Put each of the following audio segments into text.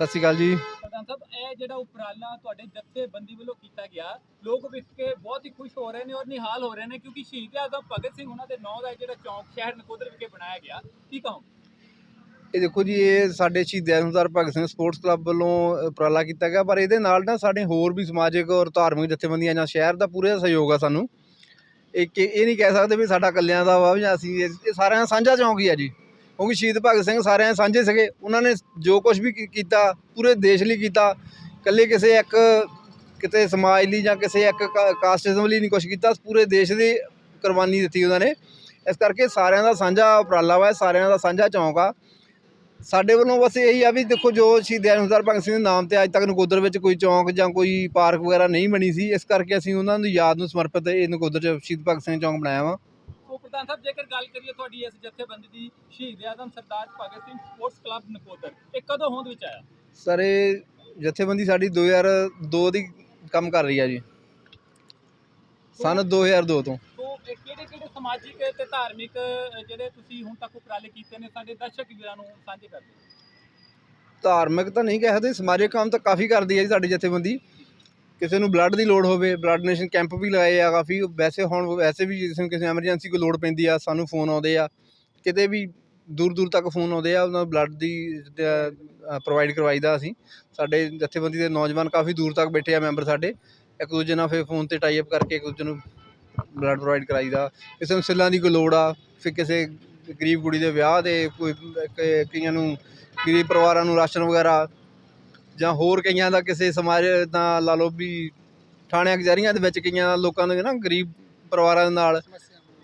ਸਤਿ ਸ਼੍ਰੀ ਅਕਾਲ ਜੀ। ਪ੍ਰਧਾਨ ਸਾਹਿਬ ਇਹ ਜਿਹੜਾ ਉਪਰਾਲਾ ਤੁਹਾਡੇ ਜਥੇਬੰਦੀ ਵੱਲੋਂ ਕੀਤਾ ਗਿਆ ਲੋਕ ਵੇਖ ਕੇ ਬਹੁਤ ਹੀ ਖੁਸ਼ ਹੋ ਰਹੇ ਨੇ ਔਰ ਨਿਹਾਲ ਹੋ ਰਹੇ ਨੇ ਕਿਉਂਕਿ ਸ਼ਹੀਦ ਆਜ਼ਮ ਭਗਤ ਸਿੰਘ ਉਹਨਾਂ ਦੇ ਨਾਂ ਦਾ ਜਿਹੜਾ ਚੌਂਕ ਸ਼ਹਿਰ ਨਕੋਦਰ ਵਿਖੇ ਬਣਾਇਆ ਗਿਆ। ਕੀ ਕਹੋਗੇ? ਇਹ ਦੇਖੋ ਜੀ ਇਹ ਸਾਡੇ ਸ਼ਹੀਦ ਅਨੁਸਾਰ ਭਗਤ ਸਿੰਘ ਸਪੋਰਟਸ ਕਲੱਬ ਵੱਲੋਂ ਉਪਰਾਲਾ ਕੀਤਾ ਗਿਆ ਪਰ ਇਹਦੇ ਨਾਲ ਨਾ ਸਾਡੇ ਹੋਰ ਵੀ ਸਮਾਜਿਕ ਔਰ ਧਾਰਮਿਕ ਜਥੇਬੰਦੀਆਂ ਜਾਂ ਸ਼ਹਿਰ ਦਾ ਪੂਰਾ ਸਹਿਯੋਗ ਆ ਸਾਨੂੰ। ਇੱਕ ਇਹ ਨਹੀਂ ਕਹਿ ਸਕਦੇ ਵੀ ਸਾਡਾ ਇਕੱਲਿਆਂ ਦਾ ਵਾ ਜਾਂ ਅਸੀਂ ਇਹ ਸਾਰਿਆਂ ਦਾ ਸਾਂਝਾ ਚੌਂਕ ਹੀ ਆ ਜੀ। ਕਿਉਂਕਿ ਸ਼ਹੀਦ ਭਗਤ ਸਿੰਘ ਸਾਰਿਆਂ ਦੇ ਸਾਂਝੇ ਸੀਗੇ। ਉਹਨਾਂ ਨੇ ਜੋ ਕੁਝ ਵੀ ਕੀਤਾ, ਪੂਰੇ ਦੇਸ਼ ਲਈ ਕੀਤਾ। ਇਕੱਲੇ ਕਿਸੇ ਇੱਕ ਕਿਤੇ ਸਮਾਜ ਲਈ ਜਾਂ ਕਿਸੇ ਇੱਕ ਕਾ- ਕਾਸਟਿਜ਼ਮ ਲਈ ਨਹੀਂ ਕੁਝ ਕੀਤਾ। ਪੂਰੇ ਦੇਸ਼ ਦੀ ਕੁਰਬਾਨੀ ਦਿੱਤੀ ਉਹਨਾਂ ਨੇ। ਇਸ ਕਰਕੇ ਸਾਰਿਆਂ ਦਾ ਸਾਂਝਾ ਉਪਰਾਲਾ ਵਾ, ਸਾਰਿਆਂ ਦਾ ਸਾਂਝਾ ਚੌਂਕ ਆ। ਸਾਡੇ ਵੱਲੋਂ ਬਸ ਇਹੀ ਆ ਵੀ ਦੇਖੋ, ਜੋ ਸ਼ਹੀਦ ਅਨੁਸਾਰ ਭਗਤ ਸਿੰਘ ਦੇ ਨਾਮ ਤੇ ਅੱਜ ਤੱਕ ਨਕੋਦਰ ਵਿੱਚ ਕੋਈ ਚੌਂਕ ਜਾਂ ਕੋਈ ਪਾਰਕ ਵਗੈਰਾ ਨਹੀਂ ਬਣੀ ਸੀ। ਇਸ ਕਰਕੇ ਅਸੀਂ ਉਹਨਾਂ ਦੀ ਯਾਦ ਨੂੰ ਸਮਰਪਿਤ ਇਹ ਨਕੋਦਰ 'ਚ ਸ਼ਹੀਦ ਭਗਤ ਸਿੰਘ ਚੌਂਕ ਬਣਾਇਆ ਵਾ। ਸੋ ਪ੍ਰਧਾਨ ਸਾਹਿਬ ਜੇਕਰ ਗੱਲ ਕਰੀਏ ਤੁਹਾਡੀ ਇਸ ਜਥੇਬੰਦੀ ਦੀ ਸ਼ਹੀਦ ਆਜ਼ਮ ਸਰਦਾਰ ਭਗਤ ਸਿੰਘ ਸਪੋਰਟਸ ਕਲੱਬ ਨਕੋਦਰ ਇਹ ਕਦੋਂ ਹੋਂਦ ਵਿੱਚ ਆਇਆ? ਸਰ ਇਹ ਜਥੇਬੰਦੀ ਸਾਡੀ 2002 ਦੀ ਕੰਮ ਕਰ ਰਹੀ ਆ ਜੀ। ਸਨ 2002 ਤੋਂ। ਕਿਹੜੇ ਕਿਹੜੇ ਸਮਾਜਿਕ ਤੇ ਧਾਰਮਿਕ ਜਿਹੜੇ ਤੁਸੀਂ ਹੁਣ ਤੱਕ ਉਪਰਾਲੇ ਕੀਤੇ ਨੇ ਸਾਡੇ ਦਰਸ਼ਕ ਵੀਰਾਂ ਨੂੰ ਸਾਂਝੇ ਕਰਦੇ ਹੋ? ਧਾਰਮਿਕ ਤਾਂ ਨਹੀਂ ਕਹਿ ਸਕਦੇ ਸਮਾਜਿਕ ਕੰਮ ਤਾਂ ਕਾਫੀ ਕਰਦੀ ਹੈ ਜੀ ਸਾਡੀ ਜਥੇਬੰਦੀ। ਕਿਸੇ ਨੂੰ ਬਲੱਡ ਦੀ ਲੋੜ ਹੋਵੇ ਬਲੱਡ ਡੋਨੇਸ਼ਨ ਕੈਂਪ ਵੀ ਲਗਾਏ ਆ ਕਾਫੀ, ਵੈਸੇ ਹੁਣ ਵੈਸੇ ਵੀ ਜਿਸ ਨੂੰ ਕਿਸੇ ਐਮਰਜੈਂਸੀ ਕੋਈ ਲੋੜ ਪੈਂਦੀ ਆ, ਸਾਨੂੰ ਫੋਨ ਆਉਂਦੇ ਆ, ਕਿਤੇ ਵੀ ਦੂਰ ਦੂਰ ਤੱਕ ਫੋਨ ਆਉਂਦੇ ਆ, ਉਹਨਾਂ ਬਲੱਡ ਦੀ ਪ੍ਰੋਵਾਈਡ ਕਰਵਾਈਦਾ ਅਸੀਂ, ਸਾਡੇ ਜਥੇਬੰਦੀ ਦੇ ਨੌਜਵਾਨ ਕਾਫੀ ਦੂਰ ਤੱਕ ਬੈਠੇ ਆ ਮੈਂਬਰ ਸਾਡੇ, ਇੱਕ ਦੂਜੇ ਨਾਲ ਫਿਰ ਫੋਨ ਤੇ ਟਾਈ ਅਪ ਕਰਕੇ ਇੱਕ ਦੂਜੇ ਨੂੰ ਬਲੱਡ ਪ੍ਰੋਵਾਈਡ ਕਰਾਈਦਾ, ਕਿਸੇ ਨੂੰ ਸਿੱਲਾਂ ਦੀ ਕੋਈ ਲੋੜ ਆ, ਫਿਰ ਕਿਸੇ ਗਰੀਬ ਕੁੜੀ ਦੇ ਵਿਆਹ ਤੇ ਕੋਈ ਕਈਆਂ ਨੂੰ ਗਰੀਬ ਪਰਿਵਾਰਾਂ ਨੂੰ ਰਾਸ਼ਨ ਵਗੈਰਾ ਜਾਂ ਹੋਰ ਕਈਆਂ ਦਾ ਕਿਸੇ ਸਮਾਜ ਦਾ ਲਾ ਲਓ ਵੀ ਥਾਣਿਆਂ, ਕਚਹਿਰੀਆਂ ਦੇ ਵਿੱਚ ਕਈਆਂ ਲੋਕਾਂ ਦੇ ਨਾ ਗਰੀਬ ਪਰਿਵਾਰਾਂ ਦੇ ਨਾਲ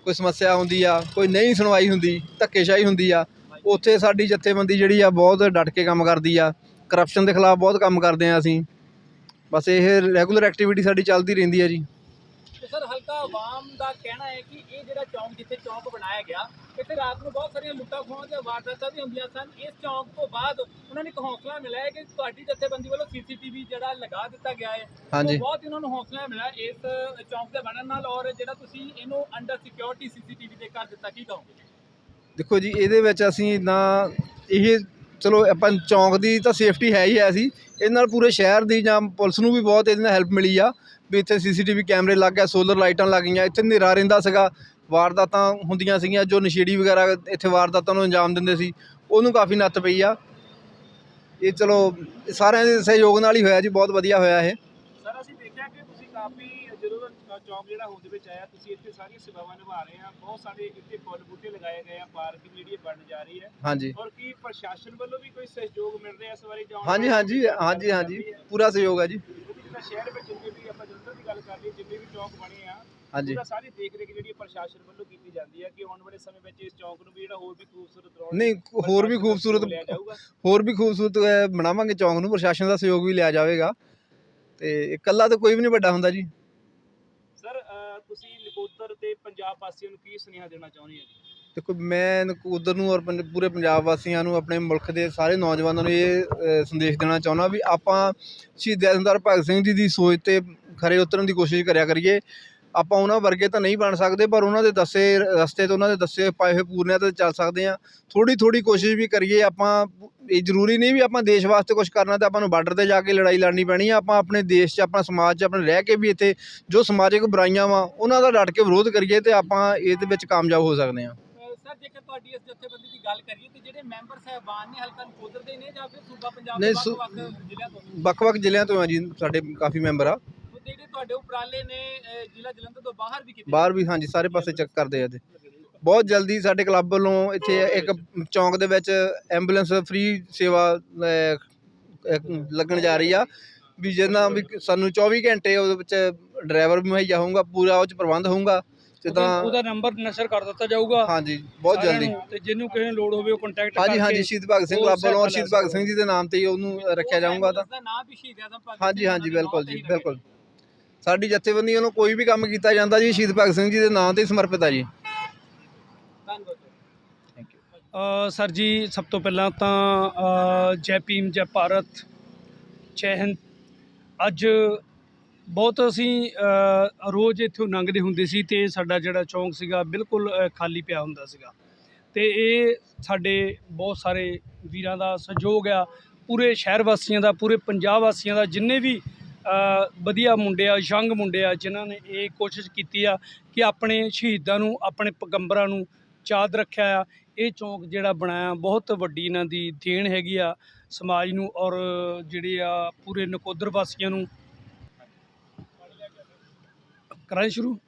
ਕੋਈ ਸਮੱਸਿਆ ਹੁੰਦੀ ਆ, ਕੋਈ ਨਹੀਂ ਸੁਣਵਾਈ ਹੁੰਦੀ, ਧੱਕੇਸ਼ਾਹੀ ਹੁੰਦੀ ਆ, ਉੱਥੇ ਸਾਡੀ ਜਥੇਬੰਦੀ ਜਿਹੜੀ ਆ ਬਹੁਤ ਡਟ ਕੇ ਕੰਮ ਕਰਦੀ ਆ ਕਰਪਸ਼ਨ ਦੇ ਖਿਲਾਫ ਬਹੁਤ ਕੰਮ ਕਰਦੇ ਆ ਅਸੀਂ। ਬਸ ਇਹ ਰੈਗੂਲਰ ਐਕਟੀਵਿਟੀ ਸਾਡੀ ਚੱਲਦੀ ਰਹਿੰਦੀ ਆ ਜੀ। ਤੇ ਆਵਾਮ ਦਾ ਕਹਿਣਾ ਹੈ ਕਿ ਇਹ ਜਿਹੜਾ ਚੌਂਕ ਜਿੱਥੇ ਚੌਂਕ ਬਣਾਇਆ ਗਿਆ ਇੱਥੇ ਰਾਤ ਨੂੰ ਬਹੁਤ ਸਾਰੀਆਂ ਲੁੱਟਾਂ ਖੋਹਾਂ ਤੇ ਵਾਰਦਾਤਾਂ ਵੀ ਹੁੰਦੀਆਂ ਸਨ। ਇਸ ਚੌਂਕ ਤੋਂ ਬਾਅਦ ਉਹਨਾਂ ਨੇ ਇੱਕ ਹੌਸਲਾ ਮਿਲਿਆ ਹੈ ਕਿ ਤੁਹਾਡੀ ਜਥੇਬੰਦੀ ਵੱਲੋਂ ਸੀਸੀਟੀਵੀ ਜਿਹੜਾ ਲਗਾ ਦਿੱਤਾ ਗਿਆ ਹੈ। ਹਾਂਜੀ। ਉਹ ਬਹੁਤ ਹੀ ਉਹਨਾਂ ਨੂੰ ਹੌਸਲਾ ਮਿਲਿਆ ਇਸ ਚੌਂਕ ਦੇ ਬਣਨ ਨਾਲ ਔਰ ਜਿਹੜਾ ਤੁਸੀਂ ਇਹਨੂੰ ਅੰਡਰ ਸਿਕਿਉਰਿਟੀ ਸੀਸੀਟੀਵੀ ਦੇ ਕਰ ਦਿੱਤਾ ਕੀ ਕਹੋਗੇ? ਦੇਖੋ ਜੀ ਇਹਦੇ ਵਿੱਚ ਅਸੀਂ ਨਾ ਇਹ ਚਲੋ ਆਪਾਂ ਚੌਂਕ ਦੀ ਤਾਂ ਸੇਫਟੀ ਹੈ ਹੀ ਹੈ ਸੀ। ਇਹਦੇ ਨਾਲ ਪੂਰੇ ਸ਼ਹਿਰ ਦੀ ਜਾਂ ਪੁਲਿਸ ਨੂੰ ਵੀ ਬਹੁਤ ਇਹਦੇ ਨਾਲ ਹੈਲਪ ਮਿਲੀ ਆ ਵੀ ਇੱਥੇ ਸੀਸੀਟੀਵੀ ਕੈਮਰੇ ਲੱਗ ਗਏ ਸੋਲਰ ਲਾਈਟਾਂ ਲੱਗ ਗਈਆਂ ਇੱਥੇ ਹਨੇਰਾ ਰਹਿੰਦਾ ਸੀਗਾ। ਵਾਰਦਾਤਾਂ ਹੁੰਦੀਆਂ ਸੀਗੀਆਂ, ਜੋ ਨਸ਼ੇੜੀ ਵਗੈਰਾ ਇੱਥੇ ਵਾਰਦਾਤਾਂ ਨੂੰ ਅੰਜਾਮ ਦਿੰਦੇ ਸੀ, ਉਹਨੂੰ ਕਾਫੀ ਨੱਥ ਪਈ ਆ। ਇਹ ਚਲੋ ਸਾਰਿਆਂ ਦੇ ਸਹਿਯੋਗ ਨਾਲ ਹੀ ਹੋਇਆ ਜੀ, ਬਹੁਤ ਵਧੀਆ ਹੋਇਆ ਇਹ। ਸਰ ਅਸੀਂ ਦੇਖਿਆ ਕਿ ਤੁਸੀਂ ਕਾਫੀ ਚੌਂਕ ਜਿਹੜਾ ਹੋਂਦ ਵਿੱਚ ਆਇਆ ਤੁਸੀਂ ਇੱਥੇ ਸਾਰੀਆਂ ਸੇਵਾਵਾਂ ਨਿਭਾ ਰਹੇ ਆ। ਬਹੁਤ ਸਾਰੇ ਇੱਥੇ ਫੁੱਲ ਬੂਟੇ ਲਗਾਏ ਗਏ ਆ ਪਾਰਕ ਜਿਹੜੀ ਬਣਨ ਜਾ ਰਹੀ ਹੈ। ਹਾਂਜੀ। ਔਰ ਕੀ ਪ੍ਰਸ਼ਾਸਨ ਵੱਲੋਂ ਵੀ ਕੋਈ ਸਹਿਯੋਗ ਮਿਲ ਰਿਹਾ ਇਸ ਵਾਰੀ ਜਾਂ ਆਉਣ ਹਾਂਜੀ ਹਾਂਜੀ ਹਾਂਜੀ ਹਾਂਜੀ? ਪੂਰਾ ਸਹਿਯੋਗ ਹੈ ਜੀ। ਸ਼ਹਿਰ ਵਿੱਚ ਜਿੰਨੇ ਵੀ ਆਪਾਂ ਜਲੰਧਰ ਦੀ ਗੱਲ ਕਰ ਲਈਏ ਜਿੰਨੇ ਵੀ ਚੌਂਕ ਬਣੇ ਆ ਹਾਂਜੀ। ਪੂਰਾ ਸਾਰੀ ਦੇਖ ਰੇਖ ਜਿਹੜੀ ਪ੍ਰਸ਼ਾਸਨ ਵੱਲੋਂ ਕੀਤੀ ਜਾਂਦੀ ਹੈ ਕਿ ਆਉਣ ਵਾਲੇ ਸਮੇਂ ਵਿੱਚ ਇਸ ਚੌਂਕ ਨੂੰ ਵੀ ਜਿਹੜਾ ਹੋਰ ਵੀ ਖੂਬਸੂਰਤ ਬਣਾਉਣ ਨਹੀਂ ਹੋਰ ਵੀ ਖੂਬਸੂਰਤ ਹੋਰ ਵੀ ਖੂਬਸੂਰਤ ਬਣਾਵਾਂਗੇ ਚੌਂਕ ਨੂੰ ਪ੍ਰਸ਼ਾਸਨ ਦਾ ਸਹਿਯੋਗ ਵੀ ਲਿਆ ਜਾਵੇਗਾ। ਤੇ ਇਕੱਲਾ ਤਾਂ ਕੋਈ ਵੀ ਨਹੀਂ ਵੱਡਾ ਹੁੰਦਾ ਜੀ। ਤੁਸੀਂ ਨਕੋਦਰ ਤੇ ਪੰਜਾਬ ਵਾਸੀਆਂ ਨੂੰ ਕੀ ਸੁਨੇਹਾ ਦੇਣਾ ਚਾਹੁੰਦੇ ਹੋ? ਜੀ ਦੇਖੋ ਮੈਂ ਨਕੋਦਰ ਨੂੰ ਔਰ ਪੰਜ- ਪੂਰੇ ਪੰਜਾਬ ਵਾਸੀਆਂ ਨੂੰ ਆਪਣੇ ਮੁਲਕ ਦੇ ਸਾਰੇ ਨੌਜਵਾਨਾਂ ਨੂੰ ਇਹ ਅ, ਸੰਦੇਸ਼ ਦੇਣਾ ਚਾਹੁੰਦਾ ਵੀ ਆਪਾਂ ਸ਼ਹੀਦ ਸਰਦਾਰ ਭਗਤ ਸਿੰਘ ਜੀ ਦੀ ਸੋਚ ਤੇ ਖਰੇ ਉਤਰਨ ਦੀ ਕੋਸ਼ਿਸ਼ ਕਰਿਆ ਕਰੀਏ। ਆਪਾਂ ਉਹਨਾਂ ਵਰਗੇ ਤਾਂ ਨਹੀਂ ਬਣ ਸਕਦੇ ਪਰ ਉਹਨਾਂ ਦੇ ਦੱਸੇ ਰਸਤੇ ਤੇ ਉਹਨਾਂ ਦੇ ਦੱਸੇ ਪਾਏ ਹੋਏ ਪੂਰਨਿਆਂ ਤੇ ਚੱਲ ਸਕਦੇ ਆ ਥੋੜੀ ਥੋੜੀ ਕੋਸ਼ਿਸ਼ ਵੀ ਕਰੀਏ ਆਪਾਂ ਇਹ ਜ਼ਰੂਰੀ ਨਹੀਂ ਵੀ ਆਪਾਂ ਦੇਸ਼ ਵਾਸਤੇ ਕੁਝ ਕਰਨਾ ਤੇ ਆਪਾਂ ਨੂੰ ਬਾਰਡਰ ਤੇ ਜਾ ਕੇ ਲੜਾਈ ਲੜਨੀ ਪੈਣੀ ਆ। ਆਪਾਂ ਆਪਣੇ ਦੇਸ਼ 'ਚ ਆਪਣਾ ਸਮਾਜ 'ਚ ਆਪਣੇ ਰਹਿ ਕੇ ਵੀ ਇੱਥੇ ਜੋ ਸਮਾਜਿਕ ਬੁਰਾਈਆਂ ਵਾ ਉਹਨਾਂ ਦਾ ਡਟ ਕੇ ਵਿਰੋਧ ਕਰੀਏ ਤੇ ਆਪਾਂ ਇਹਦੇ ਵਿੱਚ ਕਾਮਯਾਬ ਹੋ ਸਕਦੇ ਆ ਸਰ ਜੇਕਰ ਤੁਹਾਡੀ ਇਸ ਜਥੇਬੰਦੀ ਦੀ ਗੱਲ ਕਰੀਏ ਤੇ ਜਿਹੜੇ ਮੈਂਬਰ ਸਹਿਬਾਨ ਨੇ ਹਲਕਾ ਨਕੋਦਰ ਦੇ ਨੇ ਜਾਂ ਫਿਰ ਸੂਬਾ ਪੰਜਾਬ ਦੇ ਵੱਖ-ਵੱਖ ਜ਼ਿਲ੍ਹਿਆਂ ਤੋਂ? ਵੱਖ-ਵੱਖ ਜ਼ਿਲ੍ਹਿਆਂ ਤੋਂ ਆ ਜੀ ਸਾਡੇ ਕਾਫੀ ਮੈਂਬਰ ਆ। ਜਿਹੜੇ ਤੁਹਾਡੇ ਉਪਰਾਲੇ ਨੇ ਅ, ਜ਼ਿਲ੍ਹਾ ਜਲੰਧਰ ਤੋਂ ਬਾਹਰ ਵੀ ਕੀਤੇ ਬਾਹਰ ਵੀ ਹਾਂਜੀ ਸਾਰੇ ਪਾਸੇ ਚੈੱਕ ਕਰਦੇ ਆ ਤੇ ਬਹੁਤ ਜਲਦੀ ਸਾਡੇ ਕਲੱਬ ਵੱਲੋਂ ਇੱਥੇ ਇੱਕ ਚੌਂਕ ਦੇ ਵਿੱਚ ਐਂਬੂਲੈਂਸ ਫ੍ਰੀ ਸੇਵਾ ਅਹ, ਲੱਗਣ ਜਾ ਰਹੀ ਆ। ਵੀ ਜਿਹਨਾਂ ਵੀ ਸਾਨੂੰ 24 ਘੰਟੇ ਉਹਦੇ ਵਿੱਚ ਡਰਾਈਵਰ ਵੀ ਮੁਹੱਈਆ ਹੋਊਗਾ ਪੂਰਾ ਉਹ ਚ ਪ੍ਰਬੰਧ ਹੋਊਗਾ ਜਿੱਦਾਂ ਉਹਦਾ ਨੰਬਰ ਨਸ਼ਰ ਕਰ ਦਿੱਤਾ ਜਾਊਗਾ। ਹਾਂਜੀ ਬਹੁਤ ਸਾਰਿਆਂ ਜਲਦੀ। ਨੂੰ ਤੇ ਜਿਹਨੂੰ ਕਿਸੇ ਨੂੰ ਲੋੜ ਹੋਵੇ ਉਹ ਕੰਟੈਕਟ ਹਾਂਜੀ ਕਰਕੇ ਹਾਂਜੀ ਸ਼ਹੀਦ ਭਗਤ ਸਿੰਘ ਕਲੱਬ ਵੱਲੋਂ ਸ਼ਹੀਦ ਭਗਤ ਸਿੰਘ ਜੀ ਦੇ ਨਾਮ ਤੇ ਹੀ ਉਹਨੂੰ ਰੱਖਿਆ ਜਾਊਗਾ ਤਾਂ। ਦਾ ਨਾਮ ਵੀ ਸ਼ਹੀਦ ਆਜ਼ਮ ਭਗਤ ਹਾਂਜੀ ਸਿੰਘ ਹਾਂਜੀ ਬਿਲਕੁਲ ਜੀ ਬਿਲਕੁਲ। ਸਾਡੀ ਜਥੇਬੰਦੀ ਵੱਲੋਂ ਕੋਈ ਵੀ ਕੰਮ ਕੀਤਾ ਜਾਂਦਾ ਜੀ, ਸ਼ਹੀਦ ਭਗਤ ਸਿੰਘ ਜੀ ਦੇ ਨਾਂ ਤੇ ਹੀ ਸਮਰਪਿਤ ਆ ਜੀ। ਧੰਨਵਾਦ ਸਰ। ਥੈਂਕ ਯੂ ਸਰ ਜੀ, ਸਭ ਤੋਂ ਪਹਿਲਾਂ ਤਾਂ ਜੈ ਭੀਮ, ਜੈ ਭਾਰਤ, ਜੈ ਹਿੰਦ। ਅੱਜ ਬਹੁਤ ਅਸੀਂ ਰੋਜ਼ ਇੱਥੋਂ ਲੰਘਦੇ ਹੁੰਦੇ ਸੀ ਤੇ ਸਾਡਾ ਜਿਹੜਾ ਚੌਂਕ ਸੀਗਾ ਬਿਲਕੁਲ ਖਾਲੀ ਪਿਆ ਹੁੰਦਾ ਸੀਗਾ। ਤੇ ਇਹ ਸਾਡੇ ਬਹੁਤ ਸਾਰੇ ਵੀਰਾਂ ਦਾ ਸਹਿਯੋਗ ਆ। ਪੂਰੇ ਸ਼ਹਿਰ ਵਾਸੀਆਂ ਦਾ, ਪੂਰੇ ਪੰਜਾਬ ਵਾਸੀਆਂ ਦਾ, ਜਿੰਨੇ ਵੀ ਵਧੀਆ ਮੁੰਡੇ ਆ, ਯੰਗ ਮੁੰਡੇ ਆ, ਜਿਨ੍ਹਾਂ ਨੇ ਇਹ ਕੋਸ਼ਿਸ਼ ਕੀਤੀ ਆ ਕਿ ਆਪਣੇ ਸ਼ਹੀਦਾਂ ਨੂੰ, ਆਪਣੇ ਪੈਗੰਬਰਾਂ ਨੂੰ ਯਾਦ ਰੱਖਿਆ ਆ। ਇਹ ਚੌਂਕ ਜਿਹੜਾ ਬਣਾਇਆ, ਬਹੁਤ ਵੱਡੀ ਇਹਨਾਂ ਦੀ ਦੇਣ ਹੈਗੀ ਆ ਸਮਾਜ ਨੂੰ ਔਰ ਜਿਹੜੇ ਆ ਪੂਰੇ ਨਕੋਦਰ ਵਾਸੀਆਂ ਨੂੰ। ਕਰਾਂ ਸ਼ੁਰੂ?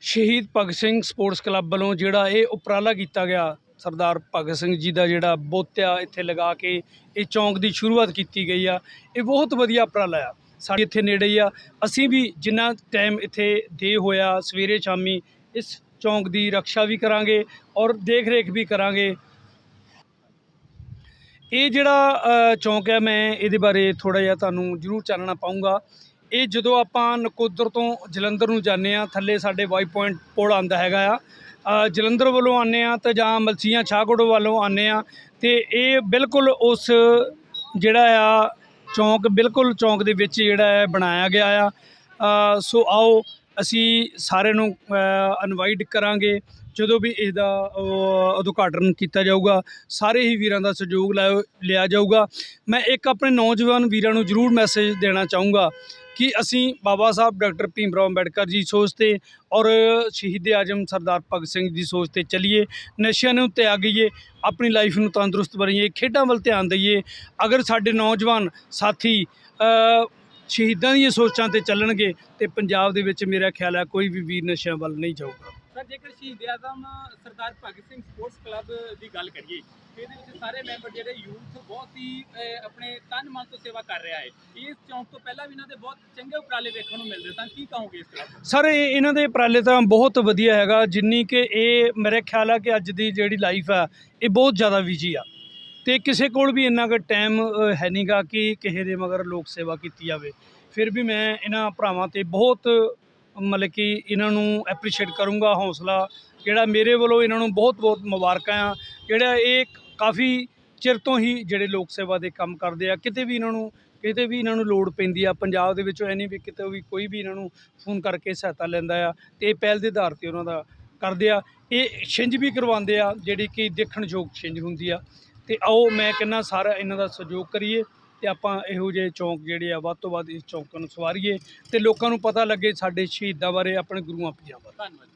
ਸ਼ਹੀਦ ਭਗਤ ਸਿੰਘ ਸਪੋਰਟਸ ਕਲੱਬ ਵੱਲੋਂ ਜਿਹੜਾ ਇਹ ਉਪਰਾਲਾ ਕੀਤਾ ਗਿਆ। ਸਰਦਾਰ ਭਗਤ ਸਿੰਘ ਜੀ ਦਾ ਜਿਹੜਾ ਬੋਤਿਆ ਇੱਥੇ ਲਗਾ ਕੇ ਇਹ ਚੌਂਕ ਦੀ ਸ਼ੁਰੂਆਤ ਕੀਤੀ ਗਈ ਆ, ਇਹ ਬਹੁਤ ਵਧੀਆ ਉਪਰਾਲਾ ਆ। ਸਾਡੇ ਇੱਥੇ ਨੇੜੇ ਹੀ ਆ। ਅਸੀਂ ਵੀ ਜਿੰਨਾ ਟਾਈਮ ਇੱਥੇ ਦੇ ਹੋਇਆ ਸਵੇਰੇ ਸ਼ਾਮੀ, ਇਸ ਚੌਂਕ ਦੀ ਰੱਖਿਆ ਵੀ ਕਰਾਂਗੇ ਔਰ ਦੇਖ ਰੇਖ ਵੀ ਕਰਾਂਗੇ। ਇਹ ਜਿਹੜਾ ਚੌਂਕ ਹੈ ਮੈਂ ਇਹਦੇ ਬਾਰੇ ਥੋੜਾ ਜਿਹਾ ਤੁਹਾਨੂੰ ਜ਼ਰੂਰ ਚਾਨਣਾ ਪਾਉਂਗਾ ਇਹ ਜਦੋਂ ਆਪਾਂ ਨਕੋਦਰ ਤੋਂ ਜਲੰਧਰ ਨੂੰ ਜਾਂਦੇ ਆ ਥੱਲੇ ਸਾਡੇ ਵਾਈ ਪੁਆਇੰਟ ਪੁਲ ਆਉਂਦਾ ਹੈਗਾ ਆ ਜਲੰਧਰ ਵੱਲੋਂ ਆਉਂਦੇ ਆ ਤਾਂ ਜਾਂ ਮਲਸੀਆਂ ਛਾਗੜ ਵੱਲੋਂ ਆਉਂਦੇ ਆ ਤੇ ਇਹ ਬਿਲਕੁਲ ਉਸ ਜਿਹੜਾ ਆ ਚੌਂਕ ਬਿਲਕੁਲ ਚੌਂਕ ਦੇ ਵਿੱਚ ਜਿਹੜਾ ਹੈ ਬਣਾਇਆ ਗਿਆ ਆ। ਸੋ ਆਓ ਅਸੀਂ ਸਾਰਿਆਂ ਨੂੰ ਇਨਵਾਈਟ ਕਰਾਂਗੇ। ਜਦੋਂ ਵੀ ਇਹਦਾ ਉਹ, ਉਦਘਾਟਨ ਕੀਤਾ ਜਾਊਗਾ ਸਾਰੇ ਹੀ ਵੀਰਾਂ ਦਾ ਸਹਿਯੋਗ ਲਿਆ ਲਿਆ ਜਾਊਗਾ। ਮੈਂ ਇੱਕ ਆਪਣੇ ਨੌਜਵਾਨ ਵੀਰਾਂ ਨੂੰ ਜ਼ਰੂਰ ਮੈਸੇਜ ਦੇਣਾ ਚਾਹੂੰਗਾ ਕਿ ਅਸੀਂ ਬਾਬਾ ਸਾਹਿਬ ਡਾਕਟਰ ਭੀਮ ਰਾਓ ਅੰਬੇਡਕਰ ਜੀ ਸੋਚ ਤੇ ਔਰ ਸ਼ਹੀਦ ਆਜਮ ਸਰਦਾਰ ਭਗਤ ਸਿੰਘ ਦੀ ਸੋਚ ਤੇ ਚੱਲੀਏ, ਨਸ਼ਿਆਂ ਨੂੰ ਤਿਆਗੀਏ, ਆਪਣੀ ਲਾਈਫ ਨੂੰ ਤੰਦਰੁਸਤ ਬਣਾਈਏ, ਖੇਡਾਂ ਵੱਲ ਧਿਆਨ ਦਈਏ। ਅਗਰ ਸਾਡੇ ਨੌਜਵਾਨ ਸਾਥੀ ਸ਼ਹੀਦਾਂ ਦੀਆਂ ਸੋਚਾਂ ਤੇ ਚੱਲਣਗੇ ਤੇ ਪੰਜਾਬ ਦੇ ਵਿੱਚ ਮੇਰਾ ਖਿਆਲ ਹੈ ਕੋਈ ਵੀ ਵੀਰ ਨਸ਼ਿਆਂ ਵੱਲ ਨਹੀਂ ਜਾਊਗਾ। ਸਰ ਜੇਕਰ ਸ਼ਹੀਦ ਆਜ਼ਮ ਸਰਦਾਰ ਭਗਤ ਸਿੰਘ ਸਪੋਰਟਸ ਕਲੱਬ ਦੀ ਗੱਲ ਕਰੀਏ ਇਹਦੇ ਵਿੱਚ ਸਾਰੇ ਮੈਂਬਰ ਜਿਹੜੇ ਯੂਥ ਬਹੁਤ ਹੀ ਆਪਣੇ ਤਨ ਮਨ ਤੋਂ ਸੇਵਾ ਕਰ ਰਿਹਾ ਹੈ। ਇਸ ਚੌਂਕ ਤੋਂ ਪਹਿਲਾਂ ਵੀ ਇਹਨਾਂ ਦੇ ਬਹੁਤ ਚੰਗੇ ਉਪਰਾਲੇ ਵੇਖਣ ਨੂੰ ਮਿਲਦੇ ਸਨ। ਕੀ ਕਹੋਗੇ ਇਸ ਕਲੱਬ ਸਰ ਇਹਨਾਂ ਦੇ ਉਪਰਾਲੇ ਤਾਂ ਬਹੁਤ ਵਧੀਆ ਹੈਗਾ ਜਿੰਨੀ ਕਿ ਇਹ ਮੇਰੇ ਖਿਆਲ ਆ ਕਿ ਅੱਜ ਦੀ ਜਿਹੜੀ ਲਾਈਫ ਆ ਇਹ ਬਹੁਤ ਜ਼ਿਆਦਾ ਵਿਜੀ ਆ। ਤੇ ਕਿਸੇ ਕੋਲ ਵੀ ਇੰਨਾ ਕੁ ਟਾਈਮ ਅ, ਹੈ ਨਹੀਂਗਾ ਕਿ ਕਿਸੇ ਦੇ ਮਗਰ ਲੋਕ ਸੇਵਾ ਕੀਤੀ ਜਾਵੇ। ਫਿਰ ਵੀ ਮੈਂ ਇਹਨਾਂ ਭਰਾਵਾਂ ਤੇ ਬਹੁਤ ਮਤਲਬ ਕਿ ਇਹਨਾਂ ਨੂੰ ਐਪਰੀਸ਼ੀਏਟ ਕਰੂੰਗਾ ਹੌਸਲਾ, ਜਿਹੜਾ ਮੇਰੇ ਵੱਲੋਂ ਇਹਨਾਂ ਨੂੰ ਬਹੁਤ ਬਹੁਤ ਮੁਬਾਰਕਾਂ ਆ, ਜਿਹੜਾ ਇਹ ਕਾਫੀ ਚਿਰ ਤੋਂ ਹੀ ਜਿਹੜੇ ਲੋਕ ਸੇਵਾ ਦੇ ਕੰਮ ਕਰਦੇ ਆ, ਕਿਤੇ ਵੀ ਇਹਨਾਂ ਨੂੰ, ਕਿਤੇ ਵੀ ਇਹਨਾਂ ਨੂੰ ਲੋੜ ਪੈਂਦੀ ਆ, ਪੰਜਾਬ ਦੇ ਵਿੱਚੋਂ ਐਨੀ ਵੀ ਕਿਤੇ ਵੀ ਕੋਈ ਵੀ ਇਹਨਾਂ ਨੂੰ ਫੋਨ ਕਰਕੇ ਸਹਾਇਤਾ ਲੈਂਦਾ ਆ, ਤੇ ਇਹ ਪਹਿਲ ਦੇ ਆਧਾਰ ਤੇ ਉਹਨਾਂ ਦਾ ਕਰਦੇ ਆ, ਇਹ ਛਿੰਝ ਵੀ ਕਰਵਾਉਂਦੇ ਆ, ਜਿਹੜੀ ਕਿ ਦੇਖਣਯੋਗ ਛਿੰਝ ਹੁੰਦੀ ਆ, ਤੇ ਆਓ ਮੈਂ ਕਹਿੰਦਾ ਸਾਰਾ ਇਹਨਾਂ ਦਾ ਸਹਿਯੋਗ ਕਰੀਏ। ਤੇ ਆਪਾਂ ਇਹੋ ਜਿਹੇ ਚੌਂਕ ਜਿਹੜੇ ਆ, ਵੱਧ ਤੋਂ ਵੱਧ ਇਸ ਚੌਂਕਾਂ ਨੂੰ ਸਵਾਰੀਏ ਤੇ ਲੋਕਾਂ ਨੂੰ ਪਤਾ ਲੱਗੇ ਸਾਡੇ ਸ਼ਹੀਦਾਂ ਬਾਰੇ ਆਪਣੇ ਗੁਰੂਆਂ ਪੀਰਾਂ ਬਾਰੇ। ਧੰਨਵਾਦ